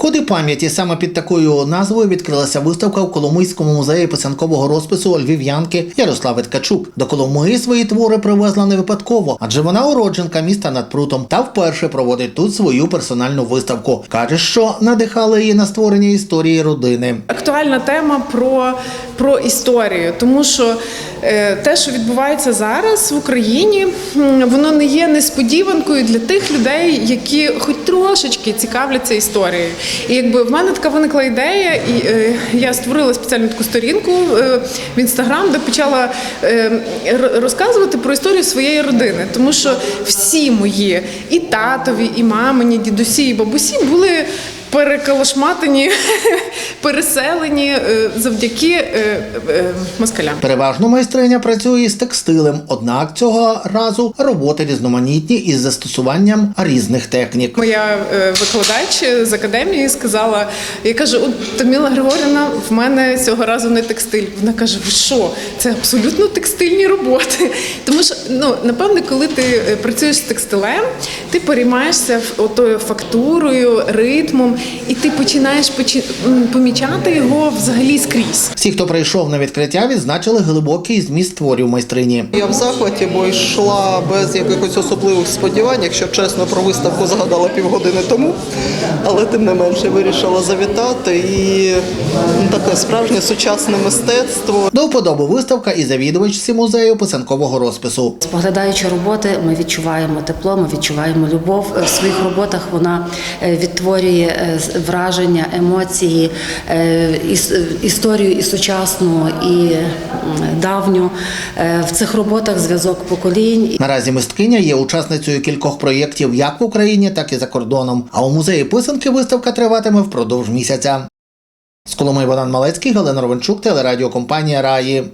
Коди пам'яті саме під такою назвою відкрилася виставка в Коломийському музеї писанкового розпису львів'янки Ярослави Ткачук. До Коломиї свої твори привезла не випадково, адже вона уродженка міста над прутом та вперше проводить тут свою персональну виставку. каже, що надихали її на створення історії родини. актуальна тема про, про історію, тому що е, те, що відбувається зараз в Україні, воно не є несподіванкою для тих людей, які хоч трошечки цікавляться історією. І якби в мене така виникла ідея, і е, я створила спеціальну таку сторінку е, в інстаграм, де почала е, розказувати про історію своєї родини, тому що всі мої і татові, і мамині, дідусі, і бабусі були переколошматені, переселені е, завдяки е, е, москалям. Переважно майстриня працює із текстилем, однак цього разу роботи різноманітні із застосуванням різних технік. Моя викладач з академії сказала: я кажу, от Таміла Григорівна, в мене цього разу не текстиль. Вона каже: Ви що? Це абсолютно текстильні роботи. Тому що ну напевне, коли ти працюєш з текстилем, ти переймаєшся отою фактурою, ритмом, і ти починаєш почи- м, помічати його взагалі скрізь. Всі, хто прийшов на відкриття, відзначили глибокий зміст творів майстрині. Я в захваті, бо йшла без якихось особливих сподівань, якщо чесно, про виставку згадала півгодини тому, але тим не менше вирішила завітати і ну, таке справжнє сучасне мистецтво. До вподоби виставка і завідувачці музею писанкового розпису. Споглядаючи роботи, ми відчуваємо тепло, ми відчуваємо любов. В своїх роботах вона е, відтворює е, враження, емоції, історію і сучасну, і давню. Е, В цих роботах зв'язок поколінь. Наразі мисткиня є учасницею кількох проєктів як в Україні, так і за кордоном. А у музеї писанки виставка триватиме впродовж місяця. З Коломиї Богдан Малецький, Галина Ровенчук, телерадіокомпанія Раї.